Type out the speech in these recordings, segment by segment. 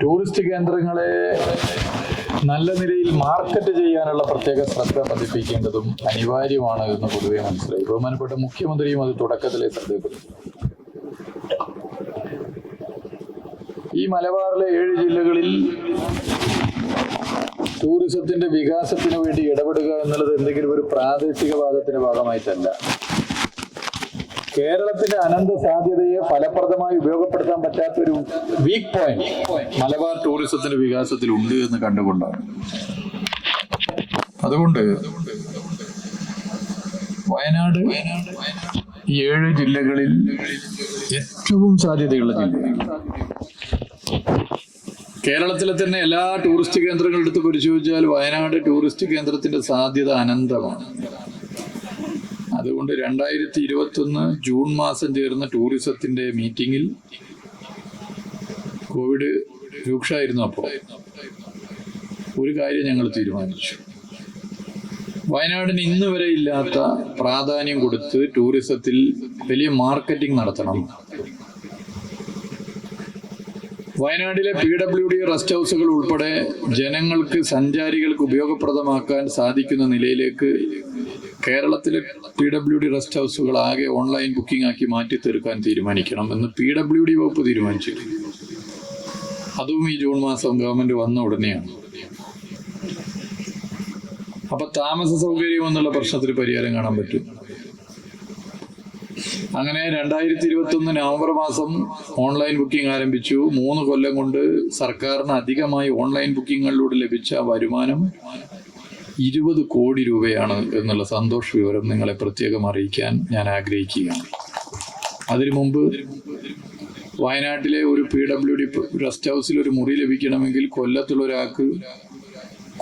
Tourist കേന്ദ്രങ്ങളെ നല്ല നിലയിൽ മാർക്കറ്റ് ചെയ്യാനുള്ള പ്രത്യേക ശ്രദ്ധ പതിപ്പിക്കേണ്ടതും അനിവാര്യമാണ് എന്ന് പൊതുവെ മനസ്സിലായി. ബഹുമാനപ്പെട്ട മുഖ്യമന്ത്രിയും അത് തുടക്കത്തിലെ ശ്രദ്ധയപ്പെട്ടു ഈ മലബാറിലെ ഏഴ് ജില്ലകളിൽ ടൂറിസത്തിന്റെ വികാസത്തിന് വേണ്ടി ഇടപെടുക എന്നുള്ളത് എന്തെങ്കിലും ഒരു പ്രാദേശിക പ്രാദേശികവാദത്തിന്റെ ഭാഗമായിട്ടല്ല. കേരളത്തിന്റെ അനന്ത സാധ്യതയെ ഫലപ്രദമായി ഉപയോഗപ്പെടുത്താൻ പറ്റാത്ത ഒരു വീക്ക് പോയിന്റ് മലബാർ ടൂറിസത്തിന്റെ വികാസത്തിൽ ഉണ്ട് എന്ന് കണ്ടുകൊണ്ടാണ്. അതുകൊണ്ട് വയനാട് ഏഴ് ജില്ലകളിൽ ഏറ്റവും സാധ്യതയുള്ള ജില്ല കേരളത്തിലെ തന്നെ എല്ലാ ടൂറിസ്റ്റ് കേന്ദ്രങ്ങളെടുത്ത് പരിശോധിച്ചാൽ വയനാട് ടൂറിസ്റ്റ് കേന്ദ്രത്തിന്റെ സാധ്യത അനന്തമാണ്. അതുകൊണ്ട് രണ്ടായിരത്തി ഇരുപത്തി ഒന്ന് ജൂൺ മാസം ചേർന്ന ടൂറിസത്തിന്റെ മീറ്റിംഗിൽ കോവിഡ് രൂക്ഷമായിരുന്നു അപ്പോൾ. ഒരു കാര്യം ഞങ്ങൾ തീരുമാനിച്ചു. വയനാടിന് ഇന്ന് വരെ ഇല്ലാത്ത പ്രാധാന്യം കൊടുത്ത് ടൂറിസത്തിൽ വലിയ മാർക്കറ്റിംഗ് നടത്തണം. വയനാട്ടിലെ പി ഡബ്ല്യു ഡി റെസ്റ്റ് ഹൗസുകൾ ഉൾപ്പെടെ ജനങ്ങൾക്ക് സഞ്ചാരികൾക്ക് ഉപയോഗപ്രദമാക്കാൻ സാധിക്കുന്ന നിലയിലേക്ക് കേരളത്തിലെ പി ഡബ്ല്യു ഡി റെസ്റ്റ് ഹൗസുകൾ ആകെ ഓൺലൈൻ ബുക്കിംഗ് ആക്കി മാറ്റി തീർക്കാൻ തീരുമാനിക്കണം എന്ന് പി ഡബ്ല്യു ഡി വകുപ്പ് തീരുമാനിച്ചു അതും ഈ ജൂൺ മാസം ഗവൺമെന്റ് വന്ന ഉടനെയാണ്. അപ്പൊ താമസ സൗകര്യം എന്നുള്ള പ്രശ്നത്തിന് പരിഹാരം കാണാൻ പറ്റും. അങ്ങനെ രണ്ടായിരത്തി ഇരുപത്തി ഒന്ന് നവംബർ മാസം ഓൺലൈൻ ബുക്കിംഗ് ആരംഭിച്ചു. മൂന്ന് കൊല്ലം കൊണ്ട് സർക്കാരിന് അധികമായി ഓൺലൈൻ ബുക്കിങ്ങുകളിലൂടെ ലഭിച്ച വരുമാനം ഇരുപത് കോടി രൂപയാണ് എന്നുള്ള സന്തോഷ വിവരം നിങ്ങളെ പ്രത്യേകം അറിയിക്കാൻ ഞാൻ ആഗ്രഹിക്കുകയാണ്. അതിനു മുമ്പ് വയനാട്ടിലെ ഒരു പി ഡബ്ല്യു ഡി റെസ്റ്റ് ഹൗസിൽ ഒരു മുറി ലഭിക്കണമെങ്കിൽ കൊല്ലത്തുള്ള ഒരാൾക്ക്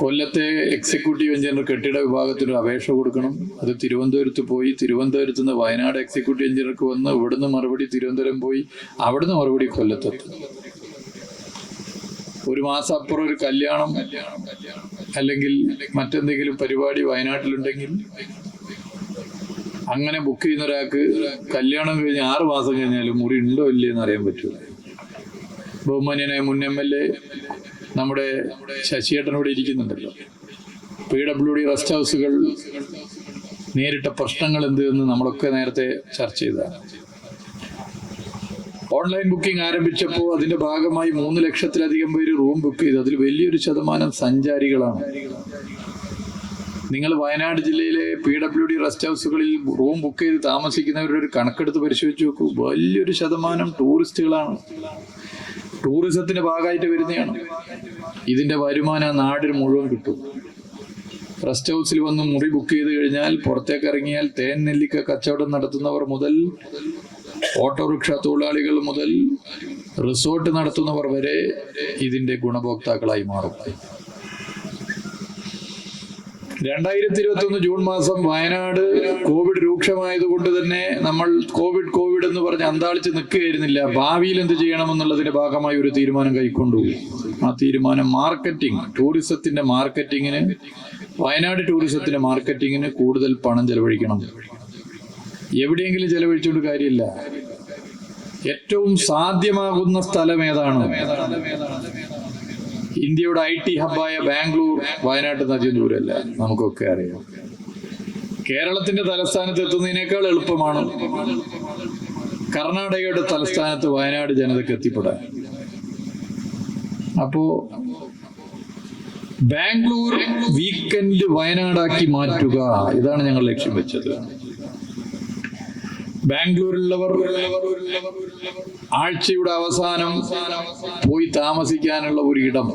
കൊല്ലത്തെ എക്സിക്യൂട്ടീവ് എഞ്ചിനീയർ കെട്ടിട വിഭാഗത്തിന് അപേക്ഷ കൊടുക്കണം. അത് തിരുവനന്തപുരത്ത് പോയി തിരുവനന്തപുരത്ത് നിന്ന് വയനാട് എക്സിക്യൂട്ടീവ് എഞ്ചിനീയർക്ക് വന്ന് ഇവിടുന്ന് മറുപടി തിരുവനന്തപുരം പോയി അവിടുന്ന് മറുപടി കൊല്ലത്തെത്തും. ഒരു മാസം അപ്പുറം ഒരു കല്യാണം. അല്ലെങ്കിൽ മറ്റെന്തെങ്കിലും പരിപാടി വയനാട്ടിലുണ്ടെങ്കിൽ അങ്ങനെ ബുക്ക് ചെയ്യുന്ന ഒരാൾക്ക് കല്യാണം കഴിഞ്ഞ് ആറ് മാസം കഴിഞ്ഞാലും മുറി ഉണ്ടോ ഇല്ലേ എന്ന് അറിയാൻ പറ്റൂ ബഹുമാന്യനായ മുൻ എം എൽ എ നമ്മുടെ ശശിയേട്ടൻ ഇവിടെ ഇരിക്കുന്നുണ്ടല്ലോ പി ഡബ്ല്യു ഡി റെസ്റ്റ് ഹൗസുകൾ നേരിട്ട പ്രശ്നങ്ങൾ എന്ത് എന്ന് നമ്മളൊക്കെ നേരത്തെ ചർച്ച ചെയ്തതാണ്. ഓൺലൈൻ ബുക്കിംഗ് ആരംഭിച്ചപ്പോൾ അതിന്റെ ഭാഗമായി മൂന്ന് ലക്ഷത്തിലധികം പേര് റൂം ബുക്ക് ചെയ്തു. അതിൽ വലിയൊരു ശതമാനം സഞ്ചാരികളാണ്. നിങ്ങൾ വയനാട് ജില്ലയിലെ പി ഡബ്ല്യു ഡി റെസ്റ്റ് ഹൗസുകളിൽ റൂം ബുക്ക് ചെയ്ത് താമസിക്കുന്നവരുടെ ഒരു കണക്കെടുത്ത് പരിശോധിച്ച് നോക്കൂ. വലിയൊരു ശതമാനം ടൂറിസ്റ്റുകളാണ് ടൂറിസത്തിന്റെ ഭാഗമായിട്ട് വരുന്നതാണ്. ഇതിന്റെ വരുമാനം നാടിന് മുഴുവൻ കിട്ടും. റെസ്റ്റ് ഹൗസിൽ വന്ന് മുറി ബുക്ക് ചെയ്ത് കഴിഞ്ഞാൽ പുറത്തേക്ക് ഇറങ്ങിയാൽ തേൻ നെല്ലിക്ക കച്ചവടം നടത്തുന്നവർ മുതൽ ഓട്ടോറിക്ഷ തൊഴിലാളികൾ മുതൽ റിസോർട്ട് നടത്തുന്നവർ വരെ ഇതിന്റെ ഗുണഭോക്താക്കളായി മാറും. രണ്ടായിരത്തി ഇരുപത്തി ഒന്ന് ജൂൺ മാസം വയനാട് കോവിഡ് രൂക്ഷമായതുകൊണ്ട് തന്നെ നമ്മൾ കോവിഡ് കോവിഡ് എന്ന് പറഞ്ഞ് അന്താളിച്ച് നിൽക്കുകയായിരുന്നില്ല. ഭാവിയിൽ എന്ത് ചെയ്യണമെന്നുള്ളതിന്റെ ഭാഗമായി ഒരു തീരുമാനം കൈക്കൊണ്ടു. ആ തീരുമാനം മാർക്കറ്റിംഗ് ടൂറിസത്തിന്റെ മാർക്കറ്റിങ്ങിന് വയനാട് ടൂറിസത്തിന്റെ മാർക്കറ്റിങ്ങിന് കൂടുതൽ പണം ചെലവഴിക്കണം. എവിടെയെങ്കിലും ചെലവഴിച്ചുകൊണ്ട് കാര്യമില്ല. ഏറ്റവും സാധ്യമാകുന്ന സ്ഥലം ഏതാണ്? ഇന്ത്യയുടെ ഐ ടി ഹബ്ബായ ബാംഗ്ലൂർ വയനാട്ടിൽ നിന്ന് അധികം ദൂരമല്ല. നമുക്കൊക്കെ അറിയാം. കേരളത്തിന്റെ തലസ്ഥാനത്ത് എത്തുന്നതിനേക്കാൾ എളുപ്പമാണ് കർണാടകയുടെ തലസ്ഥാനത്ത് വയനാട് ജനതയ്ക്ക് എത്തിപ്പെടാൻ. അപ്പോ ബാംഗ്ലൂർ വീക്കെൻഡ് വയനാടാക്കി മാറ്റുക ഇതാണ് ഞങ്ങൾ ലക്ഷ്യം വെച്ചത്. ബാംഗ്ലൂരിലുള്ളവർ ആഴ്ചയുടെ അവസാനം പോയി താമസിക്കാനുള്ള ഒരു ഇടം.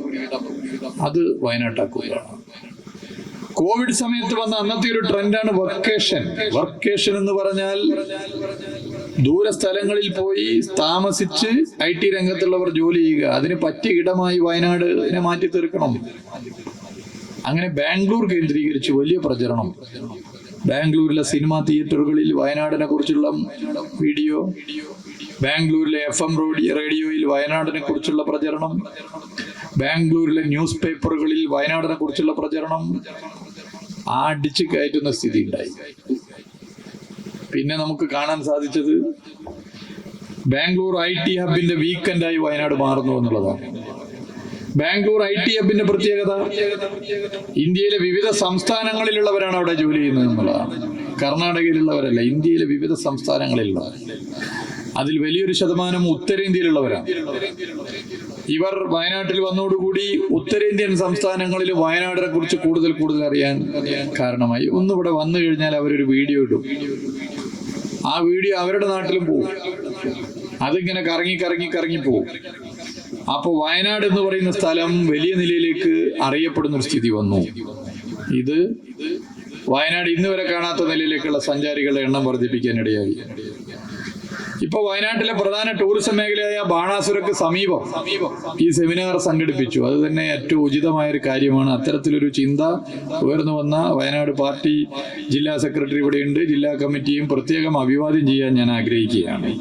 അത് വയനാട്ടാക്കുക കോവിഡ് സമയത്ത് വന്ന അന്നത്തെ ഒരു ട്രെൻഡാണ് വർക്കേഷൻ. വർക്കേഷൻ എന്ന് പറഞ്ഞാൽ ദൂര സ്ഥലങ്ങളിൽ പോയി താമസിച്ച് ഐ ടി രംഗത്തുള്ളവർ ജോലി ചെയ്യുക. അതിന് പറ്റിയ ഇടമായി വയനാടിനെ മാറ്റി തീർക്കണം അങ്ങനെ ബാംഗ്ലൂർ കേന്ദ്രീകരിച്ച് വലിയ പ്രചരണം. ബാംഗ്ലൂരിലെ സിനിമാ തിയേറ്ററുകളിൽ വയനാടിനെ കുറിച്ചുള്ള വീഡിയോ ബാംഗ്ലൂരിലെ എഫ് എം റേഡിയോയിൽ വയനാടിനെ കുറിച്ചുള്ള പ്രചരണം ബാംഗ്ലൂരിലെ ന്യൂസ് പേപ്പറുകളിൽ വയനാടിനെ കുറിച്ചുള്ള പ്രചരണം അടിച്ചു കയറ്റുന്ന സ്ഥിതി ഉണ്ടായി. പിന്നെ നമുക്ക് കാണാൻ സാധിച്ചത് ബാംഗ്ലൂർ ഐ ടി ഹബിന്റെ വീക്കെൻഡായി വയനാട് മാറുന്നു എന്നുള്ളതാണ്. ബാംഗ്ലൂർ ഐ ടി ഹബിന്റെ പ്രത്യേകത? ഇന്ത്യയിലെ വിവിധ സംസ്ഥാനങ്ങളിലുള്ളവരാണ് അവിടെ ജോലി ചെയ്യുന്നത് എന്നുള്ളതാണ്. കർണാടകയിലുള്ളവരല്ല ഇന്ത്യയിലെ വിവിധ സംസ്ഥാനങ്ങളിലുള്ളവർ. അതിൽ വലിയൊരു ശതമാനം ഉത്തരേന്ത്യയിലുള്ളവരാണ്. ഇവർ വയനാട്ടിൽ വന്നോടുകൂടി ഉത്തരേന്ത്യൻ സംസ്ഥാനങ്ങളിൽ വയനാടിനെ കുറിച്ച് കൂടുതൽ കൂടുതൽ അറിയാൻ കാരണമായി. ഒന്നിവിടെ വന്നു കഴിഞ്ഞാൽ അവരൊരു വീഡിയോ ഇടും. ആ വീഡിയോ അവരുടെ നാട്ടിലും പോകും അതിങ്ങനെ കറങ്ങി കറങ്ങി കറങ്ങി പോകും അപ്പോൾ വയനാട് എന്ന് പറയുന്ന സ്ഥലം വലിയ നിലയിലേക്ക് അറിയപ്പെടുന്ന ഒരു സ്ഥിതി വന്നു. ഇത് വയനാട് ഇന്ന് വരെ കാണാത്ത നിലയിലേക്കുള്ള സഞ്ചാരികളുടെ എണ്ണം വർദ്ധിപ്പിക്കാനിടയായി. ഇപ്പൊ വയനാട്ടിലെ പ്രധാന ടൂറിസം മേഖലയായ ബാണാസുരക്ക് സമീപം ഈ സെമിനാർ സംഘടിപ്പിച്ചു. അത് തന്നെ ഏറ്റവും ഉചിതമായ ഒരു കാര്യമാണ്. അത്തരത്തിലൊരു ചിന്ത ഉയർന്നു വന്ന വയനാട് പാർട്ടി ജില്ലാ സെക്രട്ടറി ഇവിടെയുണ്ട്. ജില്ലാ കമ്മിറ്റിയും പ്രത്യേകം അഭിവാദ്യം ചെയ്യാൻ ഞാൻ ആഗ്രഹിക്കുകയാണ്.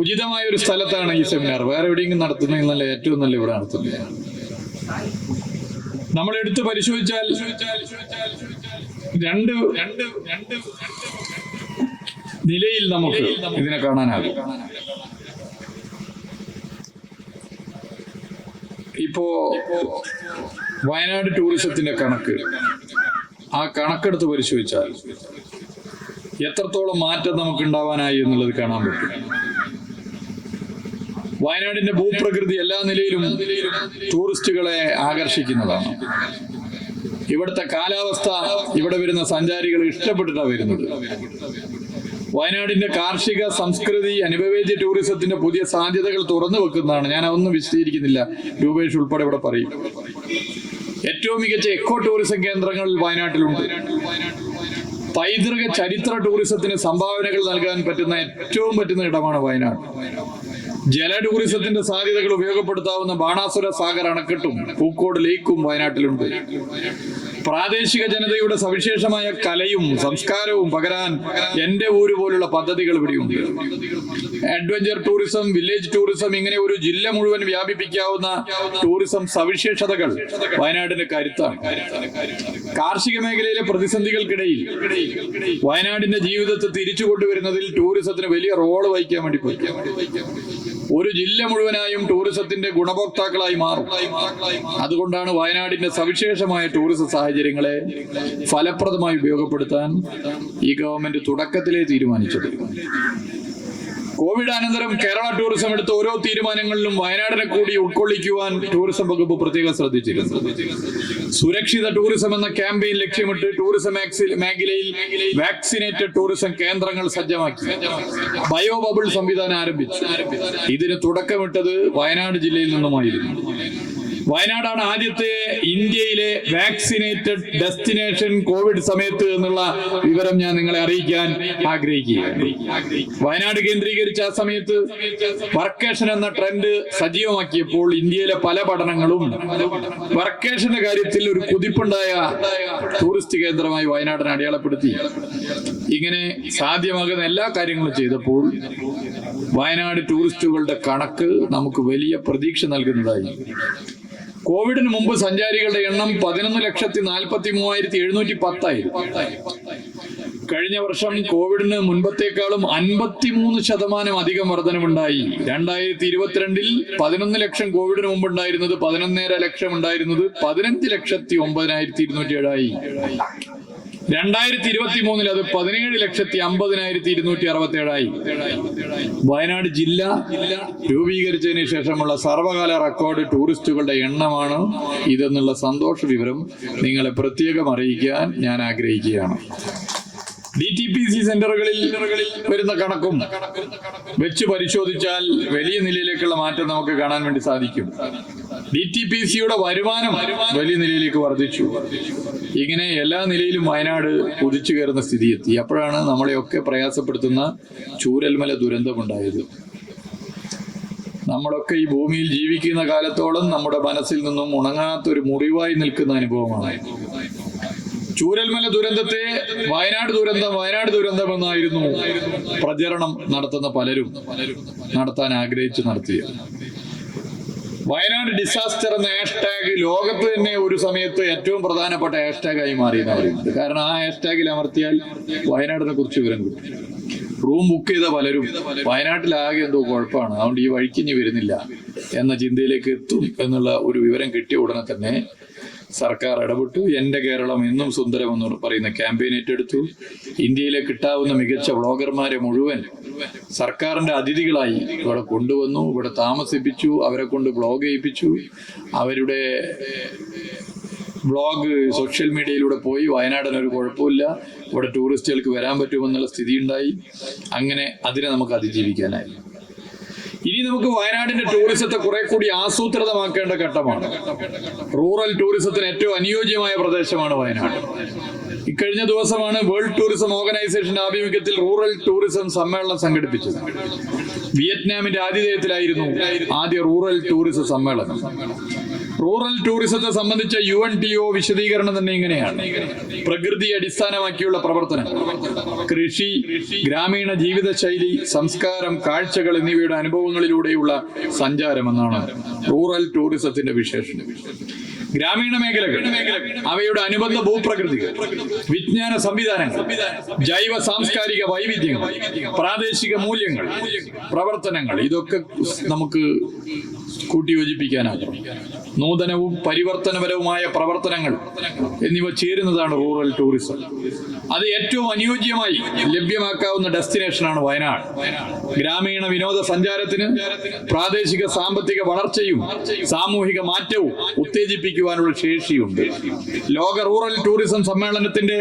ഉചിതമായ ഒരു സ്ഥലത്താണ് ഈ സെമിനാർ വേറെ എവിടെയെങ്കിലും നടത്തുന്നതിൽ നല്ല ഏറ്റവും നല്ല ഇവിടെ നടത്തുന്നത്. നമ്മൾ എടുത്ത് പരിശോധിച്ചാൽ രണ്ട് രണ്ട് രണ്ട് നിലയിൽ നമുക്ക് ഇതിനെ കാണാനാകും. ഇപ്പോ വയനാട് ടൂറിസത്തിന്റെ കണക്ക്. ആ കണക്കെടുത്ത് പരിശോധിച്ചാൽ എത്രത്തോളം മാറ്റം നമുക്ക് ഉണ്ടാവാനായി എന്നുള്ളത് കാണാൻ പറ്റും. വയനാടിന്റെ ഭൂപ്രകൃതി എല്ലാ നിലയിലും ടൂറിസ്റ്റുകളെ ആകർഷിക്കുന്നതാണ്. ഇവിടുത്തെ കാലാവസ്ഥ ഇവിടെ വരുന്ന സഞ്ചാരികൾ ഇഷ്ടപ്പെട്ടിട്ടാണ് വരുന്നത്. വയനാടിന്റെ കാർഷിക സംസ്കൃതി അനുഭവേദ്യ ടൂറിസത്തിന്റെ പുതിയ സാധ്യതകൾ തുറന്നു വെക്കുന്നതാണ്. ഞാൻ അതൊന്നും വിശദീകരിക്കുന്നില്ല. രൂപേഷ് ഉൾപ്പെടെ ഇവിടെ പറയും. ഏറ്റവും മികച്ച എക്കോ ടൂറിസം കേന്ദ്രങ്ങൾ വയനാട്ടിലുണ്ട്. പൈതൃക ചരിത്ര ടൂറിസത്തിന് സംഭാവനകൾ നൽകാൻ പറ്റുന്ന ഏറ്റവും പറ്റുന്ന ഇടമാണ് വയനാട്. ജല ടൂറിസത്തിന്റെ സാധ്യതകൾ ഉപയോഗപ്പെടുത്താവുന്ന ബാണാസുര സാഗർ അണക്കെട്ടും പൂക്കോട് ലേക്കും വയനാട്ടിലുണ്ട്. പ്രാദേശിക ജനതയുടെ സവിശേഷമായ കലയും സംസ്കാരവും പകരാൻ എന്റെ ഊര് പോലുള്ള പദ്ധതികൾ ഇവിടെയുണ്ട്. അഡ്വഞ്ചർ ടൂറിസം വില്ലേജ് ടൂറിസം ഇങ്ങനെ ഒരു ജില്ല മുഴുവൻ വ്യാപിപ്പിക്കാവുന്ന ടൂറിസം സവിശേഷതകൾ വയനാടിന്റെ കരുത്താണ്. കാർഷിക മേഖലയിലെ പ്രതിസന്ധികൾക്കിടയിൽ വയനാടിന്റെ ജീവിതത്തെ തിരിച്ചു കൊണ്ടുവരുന്നതിൽ ടൂറിസത്തിന് വലിയ റോൾ വഹിക്കാൻ വേണ്ടി പോയി ഒരു ജില്ല മുഴുവനായും ടൂറിസത്തിന്റെ ഗുണഭോക്താക്കളായി മാറും. അതുകൊണ്ടാണ് വയനാടിന്റെ സവിശേഷമായ ടൂറിസം സാഹചര്യങ്ങളെ ഫലപ്രദമായി ഉപയോഗപ്പെടുത്താൻ ഈ ഗവൺമെന്റ് തുടക്കത്തിലേ തീരുമാനിച്ചത്. കോവിഡ് അനന്തരം കേരള ടൂറിസം എടുത്ത ഓരോ തീരുമാനങ്ങളിലും വയനാടിനെ കൂടി ഉൾക്കൊള്ളിക്കുവാൻ ടൂറിസം വകുപ്പ് പ്രത്യേകം ശ്രദ്ധിച്ചിരുന്നു. സുരക്ഷിത ടൂറിസം എന്ന ക്യാമ്പയിൻ ലക്ഷ്യമിട്ട് ടൂറിസം മേഖലയിൽ വാക്സിനേറ്റഡ് ടൂറിസം കേന്ദ്രങ്ങൾ സജ്ജമാക്കി. ബയോ ബബിൾ സംവിധാനം ആരംഭിച്ചു. ഇതിന് തുടക്കമിട്ടത് വയനാട് ജില്ലയിൽ നിന്നുമായിരുന്നു. വയനാടാണ് ആദ്യത്തെ ഇന്ത്യയിലെ വാക്സിനേറ്റഡ് ഡെസ്റ്റിനേഷൻ കോവിഡ് സമയത്ത് എന്നുള്ള വിവരം ഞാൻ നിങ്ങളെ അറിയിക്കാൻ ആഗ്രഹിക്കുകയാണ്. വയനാട് കേന്ദ്രീകരിച്ച ആ സമയത്ത് വർക്കേഷൻ എന്ന ട്രെൻഡ് സജീവമാക്കിയപ്പോൾ ഇന്ത്യയിലെ പല പഠനങ്ങളും വർക്കേഷന്റെ കാര്യത്തിൽ ഒരു കുതിപ്പുണ്ടായ ടൂറിസ്റ്റ് കേന്ദ്രമായി വയനാടിനെ അടയാളപ്പെടുത്തി. ഇങ്ങനെ സാധ്യമാകുന്ന എല്ലാ കാര്യങ്ങളും ചെയ്തപ്പോൾ വയനാട് ടൂറിസ്റ്റുകളുടെ കണക്ക് നമുക്ക് വലിയ പ്രതീക്ഷ നൽകുന്നതായി. കോവിഡിന് മുമ്പ് സഞ്ചാരികളുടെ എണ്ണം പതിനൊന്ന് ലക്ഷത്തി നാൽപ്പത്തി മൂവായിരത്തി എഴുന്നൂറ്റി പത്തായിരുന്നു കഴിഞ്ഞ വർഷം കോവിഡിന് മുൻപത്തേക്കാളും അൻപത്തിമൂന്ന് ശതമാനം അധികം വർധനമുണ്ടായി രണ്ടായിരത്തി ഇരുപത്തിരണ്ടിൽ പതിനൊന്ന് ലക്ഷം കോവിഡിന് മുമ്പ് ഉണ്ടായിരുന്നത് പതിനൊന്നര ലക്ഷം ഉണ്ടായിരുന്നത് പതിനഞ്ച് ലക്ഷത്തി ഒമ്പതിനായിരത്തി ഇരുന്നൂറ്റി ഏഴായി. രണ്ടായിരത്തി ഇരുപത്തി മൂന്നിൽ അത് പതിനേഴ് ലക്ഷത്തി അമ്പതിനായിരത്തി ഇരുന്നൂറ്റി അറുപത്തി ഏഴായി വയനാട് ജില്ല രൂപീകരിച്ചതിന് ശേഷമുള്ള സർവകാല റെക്കോർഡ് ടൂറിസ്റ്റുകളുടെ എണ്ണമാണ് ഇതെന്നുള്ള സന്തോഷ വിവരം നിങ്ങളെ പ്രത്യേകം അറിയിക്കാൻ ഞാൻ ആഗ്രഹിക്കുകയാണ്. ഡി ടി പി സി സെന്ററുകളിൽ വരുന്ന കണക്കും വെച്ച് പരിശോധിച്ചാൽ വലിയ നിലയിലേക്കുള്ള മാറ്റം നമുക്ക് കാണാൻ വേണ്ടി സാധിക്കും. ഡി ടി പി സിയുടെ വരുമാനം വലിയ നിലയിലേക്ക് വർദ്ധിച്ചു. ഇങ്ങനെ എല്ലാ നിലയിലും വയനാട് കുതിച്ചു കയറുന്ന സ്ഥിതി എത്തി അപ്പോഴാണ് നമ്മളെയൊക്കെ പ്രയാസപ്പെടുത്തുന്ന ചൂരൽമല ദുരന്തമുണ്ടായത് നമ്മളൊക്കെ ഈ ഭൂമിയിൽ ജീവിക്കുന്ന കാലത്തോളം നമ്മുടെ മനസ്സിൽ നിന്നും ഉണങ്ങാത്തൊരു മുറിവായി നിൽക്കുന്ന അനുഭവമാണ്. ചൂരൽമല ദുരന്തത്തെ വയനാട് ദുരന്തം വയനാട് ദുരന്തം എന്നായിരുന്നു പ്രചരണം നടത്തുന്ന പലരും നടത്താൻ ആഗ്രഹിച്ച് നടത്തിയത്. വയനാട് ഡിസാസ്റ്റർ എന്ന ഹാഷ്ടാഗ് ലോകത്ത് തന്നെ ഒരു സമയത്ത് ഏറ്റവും പ്രധാനപ്പെട്ട ഹാഷ്ടാഗായി മാറിയെന്ന് പറയുന്നത്. കാരണം ആ ഹാഷ്ടാഗിൽ അമർത്തിയാൽ വയനാടിനെ കുറിച്ച് വിവരം കിട്ടും. റൂം ബുക്ക് ചെയ്ത പലരും വയനാട്ടിലാകെ എന്തോ കുഴപ്പമാണ്. അതുകൊണ്ട് ഈ വഴിക്ക് ഇനി വരുന്നില്ല എന്ന ചിന്തയിലേക്ക് എത്തും എന്നുള്ള ഒരു വിവരം കിട്ടിയ ഉടനെ തന്നെ സർക്കാർ ഇടപെട്ടു. എന്റെ കേരളം എന്നും സുന്ദരം എന്ന് പറയുന്ന ക്യാമ്പയിൻ ഏറ്റെടുത്തു. ഇന്ത്യയിലെ കിട്ടാവുന്ന മികച്ച വ്ളോഗർമാരെ മുഴുവൻ സർക്കാരിന്റെ അതിഥികളായി ഇവിടെ കൊണ്ടുവന്നു. ഇവിടെ താമസിപ്പിച്ചു. അവരെ കൊണ്ട് ബ്ലോഗ് ചെയ്യിപ്പിച്ചു. അവരുടെ ബ്ലോഗ് സോഷ്യൽ മീഡിയയിലൂടെ പോയി. വയനാടിന് ഒരു കുഴപ്പമില്ല. ഇവിടെ ടൂറിസ്റ്റുകൾക്ക് വരാൻ പറ്റുമെന്നുള്ള സ്ഥിതി ഉണ്ടായി അങ്ങനെ അതിനെ നമുക്ക് അതിജീവിക്കാനായി. ഇനി നമുക്ക് വയനാടിന്റെ ടൂറിസത്തെ കുറെ കൂടി ആസൂത്രിതമാക്കേണ്ട ഘട്ടമാണ്. റൂറൽ ടൂറിസത്തിന് ഏറ്റവും അനുയോജ്യമായ പ്രദേശമാണ് വയനാട്. ഇക്കഴിഞ്ഞ ദിവസമാണ് വേൾഡ് ടൂറിസം ഓർഗനൈസേഷന്റെ ആഭിമുഖ്യത്തിൽ റൂറൽ ടൂറിസം സമ്മേളനം സംഘടിപ്പിച്ചത്. വിയറ്റ്നാമിന്റെ ആതിഥേയത്തിലായിരുന്നു ആദ്യ റൂറൽ ടൂറിസം സമ്മേളനം. റൂറൽ ടൂറിസത്തെ സംബന്ധിച്ച യു എൻ ടി ഒ വിശദീകരണം തന്നെ ഇങ്ങനെയാണ്. പ്രകൃതി അടിസ്ഥാനമാക്കിയുള്ള പ്രവർത്തനം. കൃഷി ഗ്രാമീണ ജീവിതശൈലി സംസ്കാരം കാഴ്ചകൾ എന്നിവയുടെ അനുഭവങ്ങളിലൂടെയുള്ള സഞ്ചാരം എന്നാണ് റൂറൽ ടൂറിസത്തിന്റെ വിശേഷണം. ഗ്രാമീണ മേഖലകൾ അവയുടെ അനുബന്ധ ഭൂപ്രകൃതികൾ വിജ്ഞാന സംവിധാനങ്ങൾ ജൈവ സാംസ്കാരിക വൈവിധ്യങ്ങൾ പ്രാദേശിക മൂല്യങ്ങൾ പ്രവർത്തനങ്ങൾ ഇതൊക്കെ നമുക്ക് കൂട്ടിയോജിപ്പിക്കാനാകും. നൂതനവും പരിവർത്തനപരവുമായ പ്രവർത്തനങ്ങൾ എന്നിവ ചേരുന്നതാണ് റൂറൽ ടൂറിസം. അത് ഏറ്റവും അനുയോജ്യമായി ലഭ്യമാക്കാവുന്ന ഡെസ്റ്റിനേഷനാണ് വയനാട്. ഗ്രാമീണ വിനോദസഞ്ചാരത്തിന് പ്രാദേശിക സാമ്പത്തിക വളർച്ചയും സാമൂഹിക മാറ്റവും ഉത്തേജിപ്പിക്കുവാനുള്ള ശേഷിയുണ്ട്. ലോക റൂറൽ ടൂറിസം സമ്മേളനത്തിന്റെ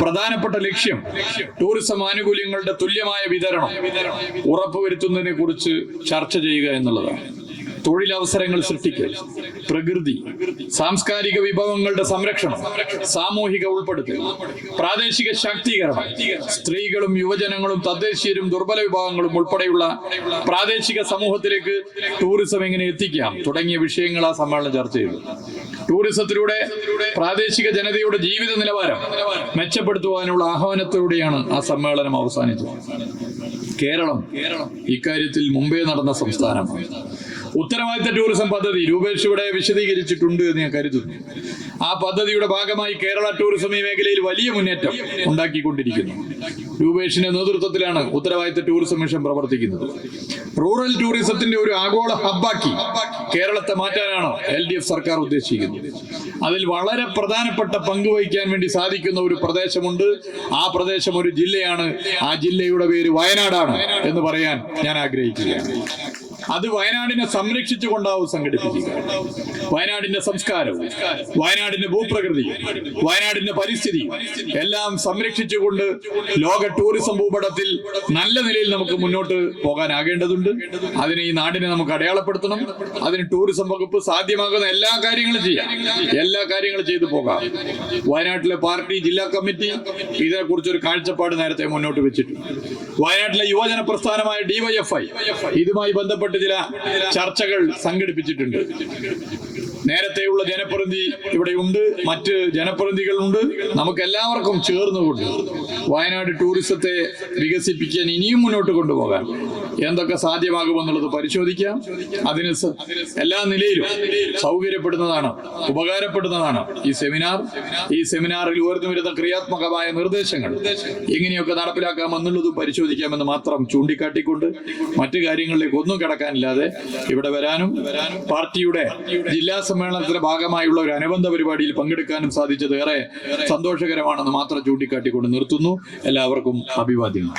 പ്രധാനപ്പെട്ട ലക്ഷ്യം ടൂറിസം ആനുകൂല്യങ്ങളുടെ തുല്യമായ വിതരണം ഉറപ്പുവരുത്തുന്നതിനെ കുറിച്ച് ചർച്ച ചെയ്യുക എന്നുള്ളതാണ്. തൊഴിലവസരങ്ങൾ സൃഷ്ടിക്കൽ പ്രകൃതി സാംസ്കാരിക വിഭവങ്ങളുടെ സംരക്ഷണം സാമൂഹിക ഉൾപ്പെടുത്തൽ പ്രാദേശിക ശാക്തീകരണം സ്ത്രീകളും യുവജനങ്ങളും തദ്ദേശീയരും ദുർബല വിഭാഗങ്ങളും ഉൾപ്പെടെയുള്ള പ്രാദേശിക സമൂഹത്തിലേക്ക് ടൂറിസം എങ്ങനെ എത്തിക്കാം തുടങ്ങിയ വിഷയങ്ങൾ ആ സമ്മേളനം ചർച്ച ചെയ്തു. ടൂറിസത്തിലൂടെ പ്രാദേശിക ജനതയുടെ ജീവിത നിലവാരം മെച്ചപ്പെടുത്തുവാനുള്ള ആഹ്വാനത്തോടെയാണ് ആ സമ്മേളനം അവസാനിച്ചത്. കേരളം ഇക്കാര്യത്തിൽ മുമ്പേ നടന്ന സംസ്ഥാനമാണ് ഉത്തരവാദിത്ത ടൂറിസം പദ്ധതി രൂപേഷ് ഇവിടെ വിശദീകരിച്ചിട്ടുണ്ട് എന്ന് ഞാൻ കരുതുന്നു. ആ പദ്ധതിയുടെ ഭാഗമായി കേരള ടൂറിസം ഈ മേഖലയിൽ വലിയ മുന്നേറ്റം ഉണ്ടാക്കിക്കൊണ്ടിരിക്കുന്നു. രൂപേഷിന്റെ നേതൃത്വത്തിലാണ് ഉത്തരവാദിത്ത ടൂറിസം മിഷൻ പ്രവർത്തിക്കുന്നത്. റൂറൽ ടൂറിസത്തിന്റെ ഒരു ആഗോള ഹബ്ബാക്കി കേരളത്തെ മാറ്റാനാണ് എൽ ഡി എഫ് സർക്കാർ ഉദ്ദേശിക്കുന്നത്. അതിൽ വളരെ പ്രധാനപ്പെട്ട പങ്ക് വഹിക്കാൻ വേണ്ടി സാധിക്കുന്ന ഒരു പ്രദേശമുണ്ട്. ആ പ്രദേശം ഒരു ജില്ലയാണ്. ആ ജില്ലയുടെ പേര് വയനാടാണ് എന്ന് പറയാൻ ഞാൻ ആഗ്രഹിക്കുകയാണ്. അത് വയനാടിനെ സംരക്ഷിച്ചുകൊണ്ടാവും സംഘടിപ്പിക്കുക. വയനാടിന്റെ സംസ്കാരവും വയനാടിന്റെ ഭൂപ്രകൃതിയും വയനാടിന്റെ പരിസ്ഥിതി എല്ലാം സംരക്ഷിച്ചുകൊണ്ട് ലോക ടൂറിസം ഭൂപടത്തിൽ നല്ല നിലയിൽ നമുക്ക് മുന്നോട്ട് പോകാനാകേണ്ടതുണ്ട്. അതിന് ഈ നാടിനെ നമുക്ക് അടയാളപ്പെടുത്തണം. അതിന് ടൂറിസം വകുപ്പ് സാധ്യമാകുന്ന എല്ലാ കാര്യങ്ങളും ചെയ്യാം. എല്ലാ കാര്യങ്ങളും ചെയ്തു പോകാം. വയനാട്ടിലെ പാർട്ടി ജില്ലാ കമ്മിറ്റി ഇതിനെക്കുറിച്ച് ഒരു കാഴ്ചപ്പാട് നേരത്തെ മുന്നോട്ട് വെച്ചിട്ടുണ്ട്. വയനാട്ടിലെ യുവജന പ്രസ്ഥാനമായ ഡിവൈഎഫ്ഐ ഇതുമായി ബന്ധപ്പെട്ട് ചില ചർച്ചകൾ സംഘടിപ്പിച്ചിട്ടുണ്ട്. നേരത്തെയുള്ള ജനപ്രതിനിധി ഇവിടെയുണ്ട് മറ്റ് ജനപ്രതിനിധികളുണ്ട്. നമുക്ക് എല്ലാവർക്കും ചേർന്നുകൊണ്ട് വയനാട് ടൂറിസത്തെ വികസിപ്പിക്കാൻ ഇനിയും മുന്നോട്ട് കൊണ്ടുപോകാൻ എന്തൊക്കെ സാധ്യമാകുമെന്നുള്ളത് പരിശോധിക്കാം. അതിന് എല്ലാ നിലയിലും സൗകര്യപ്പെടുന്നതാണ് ഉപകാരപ്പെടുന്നതാണ് ഈ സെമിനാർ. ഈ സെമിനാറിൽ ഉയർന്നു വരുന്ന ക്രിയാത്മകമായ നിർദ്ദേശങ്ങൾ എങ്ങനെയൊക്കെ നടപ്പിലാക്കാം എന്നുള്ളതും പരിശോധിക്കാമെന്ന് മാത്രം ചൂണ്ടിക്കാട്ടിക്കൊണ്ട് മറ്റു കാര്യങ്ങളിലേക്ക് ഒന്നും കിടക്കാനില്ലാതെ ഇവിടെ വരാനും പാർട്ടിയുടെ ജില്ലാ സമ്മേളനത്തിന്റെ ഭാഗമായുള്ള ഒരു അനുബന്ധ പരിപാടിയിൽ പങ്കെടുക്കാനും സാധിച്ചത് ഏറെ സന്തോഷകരമാണെന്ന് മാത്രം ചൂണ്ടിക്കാട്ടിക്കൊണ്ട് നിർത്തുന്നു. എല്ലാവർക്കും അഭിവാദ്യങ്ങൾ.